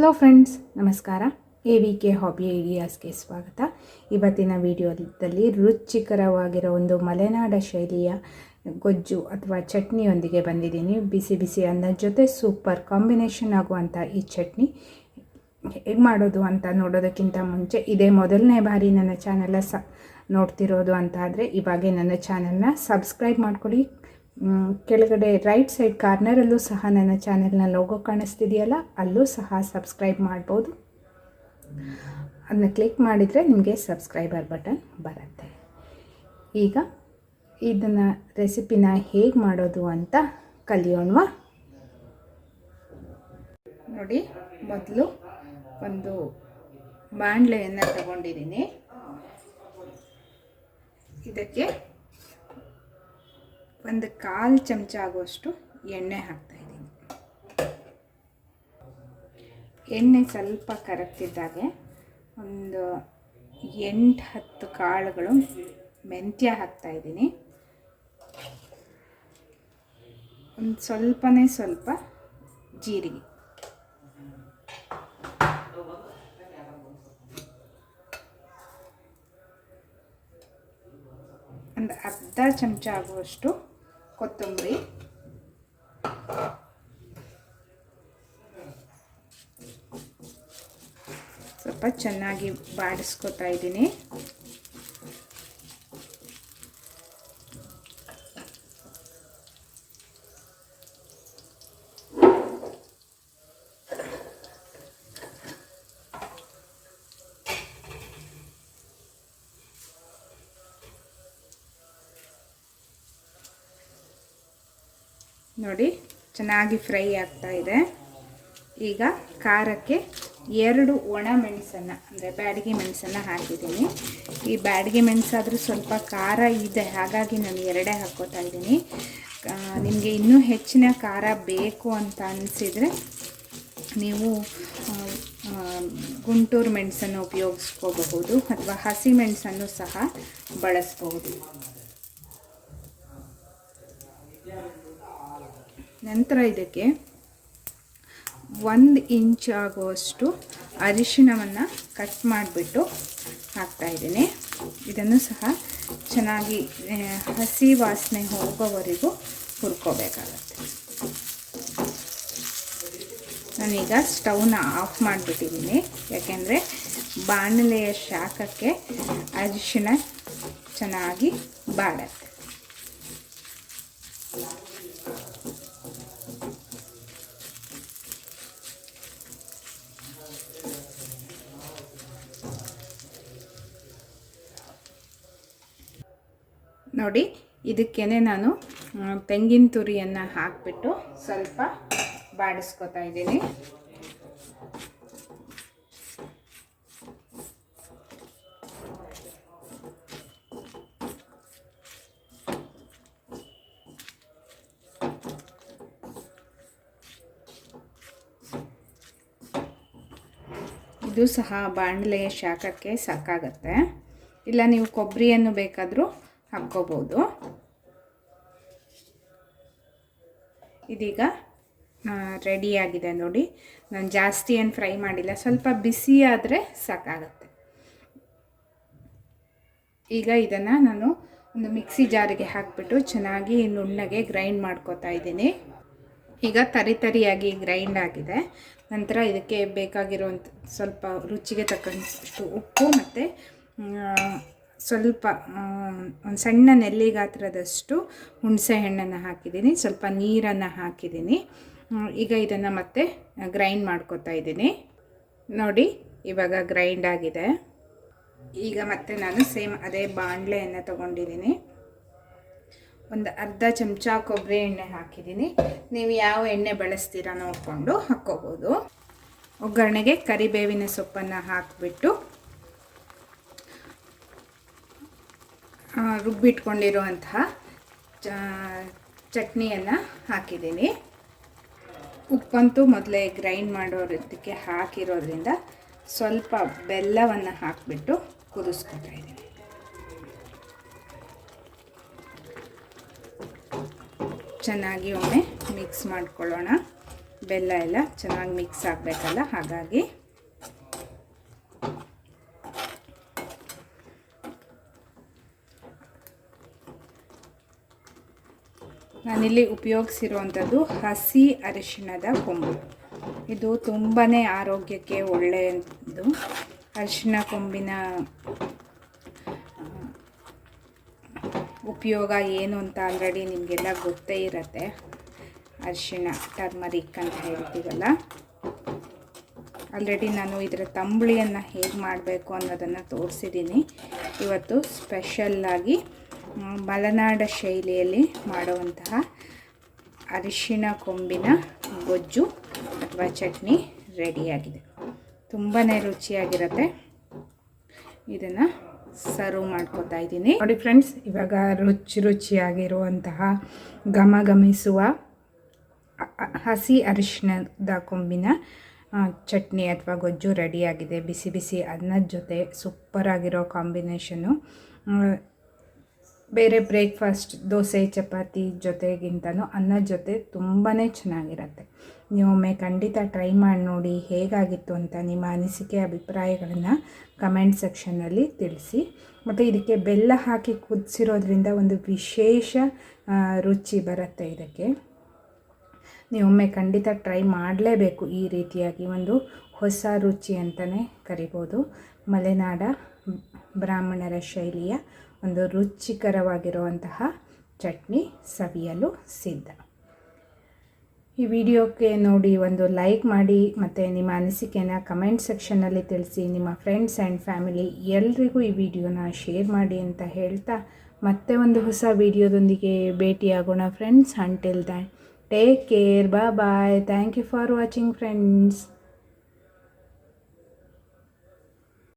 Hello friends ನಮಸ್ಕಾರ. A V K hobby ಐಡಿಯಾಸ್ಗೆ ಸ್ವಾಗತ. ಇವತ್ತಿನ ವಿಡಿಯೋದಲ್ಲಿ ರುಚಿಕರವಾಗಿರೋ ಒಂದು ಮಲೆನಾಡ ಶೈಲಿಯ ಗೊಜ್ಜು ಅಥವಾ ಚಟ್ನಿಯೊಂದಿಗೆ ಬಂದಿದ್ದೀನಿ. ಬಿಸಿ ಬಿಸಿ ಅನ್ನದ ಜೊತೆ ಸೂಪರ್ ಕಾಂಬಿನೇಷನ್ ಆಗುವಂಥ ಈ ಚಟ್ನಿ. ಹೇಗೆ ಮಾಡೋದು ಅಂತ ನೋಡೋದಕ್ಕಿಂತ ಮುಂಚೆ ಇದೇ ಮೊದಲನೇ ಬಾರಿ ನನ್ನ ಚಾನಲ ಸ ನೋಡ್ತಿರೋದು ಅಂತ ಆದರೆ ಇವಾಗೆ ನನ್ನ ಚಾನೆಲ್ನ ಸಬ್ಸ್ಕ್ರೈಬ್ ಮಾಡ್ಕೊಳ್ಳಿ. ಕೆಳಗಡೆ ರೈಟ್ ಸೈಡ್ ಕಾರ್ನರಲ್ಲೂ ಸಹ ನನ್ನ ಚಾನೆಲ್ನ ಲೋಗೋ ಕಾಣಿಸ್ತಿದೆಯಲ್ಲ, ಅಲ್ಲೂ ಸಹ ಸಬ್ಸ್ಕ್ರೈಬ್ ಮಾಡ್ಬೋದು. ಅದನ್ನ ಕ್ಲಿಕ್ ಮಾಡಿದರೆ ನಿಮಗೆ ಸಬ್ಸ್ಕ್ರೈಬರ್ ಬಟನ್ ಬರುತ್ತೆ. ಈಗ ಇದನ್ನು ರೆಸಿಪಿನ ಹೇಗೆ ಮಾಡೋದು ಅಂತ ಕಲಿಯೋಣವಾ. ನೋಡಿ, ಮೊದಲು ಒಂದು ಬಾಣಲೆಯನ್ನು ತಗೊಂಡಿದ್ದೀನಿ. ಇದಕ್ಕೆ ಒಂದು ಕಾಲು ಚಮಚ ಆಗುವಷ್ಟು ಎಣ್ಣೆ ಹಾಕ್ತಾಯಿದ್ದೀನಿ ಎಣ್ಣೆ ಸ್ವಲ್ಪ ಕರಗ್ತಿದ್ದಾಗೆ ಒಂದು ಎಂಟು ಹತ್ತು ಕಾಳುಗಳು ಮೆಂತ್ಯ ಹಾಕ್ತಾಯಿದ್ದೀನಿ ಒಂದು ಸ್ವಲ್ಪನೇ ಸ್ವಲ್ಪ ಜೀರಿಗೆ. ಒಂದು ಅರ್ಧ ಚಮಚ ಆಗುವಷ್ಟು ಕೊತ್ತಂಬರಿ. ಸ್ವಲ್ಪ ಚೆನ್ನಾಗಿ ಬಾಡಿಸ್ಕೊತಾ ಇದ್ದೀನಿ. ನೋಡಿ, ಚೆನ್ನಾಗಿ ಫ್ರೈ ಆಗ್ತಾ ಇದೆ. ಈಗ ಖಾರಕ್ಕೆ ಎರಡು ಒಣ ಮೆಣಸನ್ನು, ಅಂದರೆ ಬ್ಯಾಡಿಗೆ ಮೆಣಸನ್ನು ಹಾಕಿದ್ದೀನಿ. ಈ ಬ್ಯಾಡಿಗೆ ಮೆಣಸಾದರೂ ಸ್ವಲ್ಪ ಖಾರ ಇದೆ, ಹಾಗಾಗಿ ನಾನು ಎರಡೇ ಹಾಕ್ಕೋತಾ ಇದ್ದೀನಿ. ನಿಮಗೆ ಇನ್ನೂ ಹೆಚ್ಚಿನ ಖಾರ ಬೇಕು ಅಂತ ಅನಿಸಿದರೆ ನೀವು ಗುಂಟೂರು ಮೆಣಸನ್ನು ಉಪಯೋಗಿಸ್ಕೋಬಹುದು, ಅಥವಾ ಹಸಿ ಮೆಣಸನ್ನು ಸಹ ಬಳಸ್ಬಹುದು. ನಂತರ ಇದಕ್ಕೆ ಒಂದು ಇಂಚ್ ಆಗುವಷ್ಟು ಅರಿಶಿಣವನ್ನು ಕಟ್ ಮಾಡಿಬಿಟ್ಟು ಹಾಕ್ತಾಯಿದ್ದೀನಿ ಇದನ್ನು ಸಹ ಚೆನ್ನಾಗಿ ಹಸಿ ವಾಸನೆ ಹೋಗೋವರೆಗೂ ಹುರ್ಕೋಬೇಕಾಗತ್ತೆ. ನಾನೀಗ ಸ್ಟವ್ನ ಆಫ್ ಮಾಡಿಬಿಟ್ಟಿದ್ದೀನಿ. ಯಾಕೆಂದರೆ ಬಾಣಲೆಯ ಶಾಖಕ್ಕೆ ಅರಿಶಿಣ ಚೆನ್ನಾಗಿ ಬಾಡತ್ತೆ. ನೋಡಿ, ಇದಕ್ಕೇನೆ ನಾನು ತೆಂಗಿನ ತುರಿಯನ್ನು ಹಾಕಿಬಿಟ್ಟು ಸ್ವಲ್ಪ ಬಾಡಿಸ್ಕೊತಾ ಇದ್ದೀನಿ. ಇದು ಸಹ ಬಾಣಲೆಯ ಶಾಖಕ್ಕೆ ಸಾಕಾಗತ್ತೆ. ಇಲ್ಲ, ನೀವು ಕೊಬ್ಬರಿಯನ್ನು ಬೇಕಾದರೂ ಹಾಕ್ಕೋಬೋದು. ಇದೀಗ ರೆಡಿಯಾಗಿದೆ ನೋಡಿ. ನಾನು ಜಾಸ್ತಿ ಏನು ಫ್ರೈ ಮಾಡಿಲ್ಲ. ಸ್ವಲ್ಪ ಬಿಸಿ ಆದರೆ ಸಾಕಾಗುತ್ತೆ. ಈಗ ಇದನ್ನು ನಾನು ಒಂದು ಮಿಕ್ಸಿ ಜಾರಿಗೆ ಹಾಕಿಬಿಟ್ಟು ಚೆನ್ನಾಗಿ ನುಣ್ಣಗೆ ಗ್ರೈಂಡ್ ಮಾಡ್ಕೋತಾ ಇದ್ದೀನಿ. ಈಗ ತರಿ ತರಿಯಾಗಿ ಗ್ರೈಂಡ್ ಆಗಿದೆ. ನಂತರ ಇದಕ್ಕೆ ಬೇಕಾಗಿರುವಂಥ ಸ್ವಲ್ಪ ರುಚಿಗೆ ತಕ್ಕಷ್ಟು ಉಪ್ಪು ಮತ್ತು ಸ್ವಲ್ಪ ಒಂದು ಸಣ್ಣ ನೆಲ್ಲಿ ಗಾತ್ರದಷ್ಟು ಹುಣಸೆ ಹಣ್ಣನ್ನು ಹಾಕಿದ್ದೀನಿ. ಸ್ವಲ್ಪ ನೀರನ್ನು ಹಾಕಿದ್ದೀನಿ. ಈಗ ಇದನ್ನು ಮತ್ತೆ ಗ್ರೈಂಡ್ ಮಾಡ್ಕೊತಾ ಇದ್ದೀನಿ. ನೋಡಿ, ಇವಾಗ ಗ್ರೈಂಡ್ ಆಗಿದೆ. ಈಗ ಮತ್ತೆ ನಾನು ಸೇಮ್ ಅದೇ ಬಾಣಲೆಯನ್ನು ತೊಗೊಂಡಿದ್ದೀನಿ. ಒಂದು ಅರ್ಧ ಚಮಚ ಕೊಬ್ಬರಿ ಎಣ್ಣೆ ಹಾಕಿದ್ದೀನಿ. ನೀವು ಯಾವ ಎಣ್ಣೆ ಬಳಸ್ತೀರಾ ನೋಡಿಕೊಂಡು ಹಾಕ್ಕೋಬೋದು ಒಗ್ಗರಣೆಗೆ ಕರಿಬೇವಿನ ಸೊಪ್ಪನ್ನು ಹಾಕಿಬಿಟ್ಟು ರುಬ್ಬಿಟ್ಕೊಂಡಿರುವಂತಹ ಚಟ್ನಿಯನ್ನು ಹಾಕಿದ್ದೀನಿ. ಉಪ್ಪಂತೂ ಮೊದಲೇ ಗ್ರೈಂಡ್ ಮಾಡೋದಕ್ಕೆ ಹಾಕಿರೋದ್ರಿಂದ ಸ್ವಲ್ಪ ಬೆಲ್ಲವನ್ನು ಹಾಕಿಬಿಟ್ಟು ಕುದಿಸ್ಕೊತಾ ಇದ್ದೀನಿ. ಚೆನ್ನಾಗಿ ಒಮ್ಮೆ ಮಿಕ್ಸ್ ಮಾಡ್ಕೊಳ್ಳೋಣ. ಬೆಲ್ಲ ಎಲ್ಲ ಚೆನ್ನಾಗಿ ಮಿಕ್ಸ್ ಆಗಬೇಕಲ್ಲ, ಹಾಗಾಗಿ ನಾನಿಲ್ಲಿ ಉಪಯೋಗಿಸಿರುವಂಥದ್ದು ಹಸಿ ಅರಿಶಿಣದ ಕೊಂಬು. ಇದು ತುಂಬಾ ಆರೋಗ್ಯಕ್ಕೆ ಒಳ್ಳೆಯದು. ಅರಿಶಿಣ ಕೊಂಬಿನ ಉಪಯೋಗ ಏನು ಅಂತ ಆಲ್ರೆಡಿ ನಿಮಗೆಲ್ಲ ಗೊತ್ತೇ ಇರತ್ತೆ. ಅರಿಶಿಣ ಟರ್ಮರಿಕ್ ಅಂತ ಹೇಳ್ತೀವಲ್ಲ. ಆಲ್ರೆಡಿ ನಾನು ಇದರ ತಂಬುಳಿಯನ್ನು ಹೇಗೆ ಮಾಡಬೇಕು ಅನ್ನೋದನ್ನು ತೋರಿಸಿದ್ದೀನಿ ಇವತ್ತು ಸ್ಪೆಷಲ್ಲಾಗಿ ಮಲೆನಾಡ ಶೈಲಿಯಲ್ಲಿ ಮಾಡುವಂತಹ ಅರಿಶಿಣ ಕೊಂಬಿನ ಗೊಜ್ಜು ಅಥವಾ ಚಟ್ನಿ ರೆಡಿಯಾಗಿದೆ. ತುಂಬಾ ರುಚಿಯಾಗಿರುತ್ತೆ. ಇದನ್ನು ಸರ್ವ್ ಮಾಡ್ಕೋತಾ ಇದ್ದೀನಿ. ನೋಡಿ ಫ್ರೆಂಡ್ಸ್ ಇವಾಗ ರುಚಿ ರುಚಿಯಾಗಿರುವಂತಹ ಅ- ಹಸಿ ಅರಿಶಿಣದ ಕೊಂಬಿನ ಚಟ್ನಿ ಅಥವಾ ಗೊಜ್ಜು ರೆಡಿಯಾಗಿದೆ. ಬಿಸಿ ಬಿಸಿ ಅನ್ನದ ಜೊತೆ ಸೂಪರಾಗಿರೋ ಕಾಂಬಿನೇಷನು ಬೇರೆ ಬ್ರೇಕ್ಫಾಸ್ಟ್, ದೋಸೆ, ಚಪಾತಿ ಜೊತೆಗಿಂತಲೂ ಅನ್ನ ಜೊತೆ ತುಂಬಾ ಚೆನ್ನಾಗಿರುತ್ತೆ. ನೀವೊಮ್ಮೆ ಖಂಡಿತ ಟ್ರೈ ಮಾಡಿ ನೋಡಿ ಹೇಗಾಗಿತ್ತು ಅಂತ ನಿಮ್ಮ ಅನಿಸಿಕೆ, ಅಭಿಪ್ರಾಯಗಳನ್ನು ಕಮೆಂಟ್ ಸೆಕ್ಷನ್ನಲ್ಲಿ ತಿಳಿಸಿ. ಮತ್ತು ಇದಕ್ಕೆ ಬೆಲ್ಲ ಹಾಕಿ ಕುದಿಸಿರೋದ್ರಿಂದ ಒಂದು ವಿಶೇಷ ರುಚಿ ಬರುತ್ತೆ ಇದಕ್ಕೆ. ನೀವೊಮ್ಮೆ ಖಂಡಿತ ಟ್ರೈ ಮಾಡಲೇಬೇಕು ಈ ರೀತಿಯಾಗಿ ಒಂದು ಹೊಸ ರುಚಿ ಅಂತಲೇ ಕರಿಬೋದು. ಮಲೆನಾಡ ಬ್ರಾಹ್ಮಣರ ಶೈಲಿಯ ಒಂದು ರುಚಿಕರವಾಗಿರುವಂತಹ ಚಟ್ನಿ ಸವಿಯಲು ಸಿದ್ಧ. ಈ ವಿಡಿಯೋಕ್ಕೆ ನೋಡಿ ಒಂದು ಲೈಕ್ ಮಾಡಿ ಮತ್ತು ನಿಮ್ಮ ಅನಿಸಿಕೆನ ಕಮೆಂಟ್ ಸೆಕ್ಷನ್ನಲ್ಲಿ ತಿಳಿಸಿ. ನಿಮ್ಮ ಫ್ರೆಂಡ್ಸ್ ಆ್ಯಂಡ್ ಫ್ಯಾಮಿಲಿ ಎಲ್ರಿಗೂ ಈ ವಿಡಿಯೋನ ಶೇರ್ ಮಾಡಿ ಅಂತ ಹೇಳ್ತಾ ಮತ್ತೆ ಒಂದು ಹೊಸ ವಿಡಿಯೋದೊಂದಿಗೆ ಭೇಟಿಯಾಗೋಣ friends. Until that take care ಬಾ bye thank you for watching friends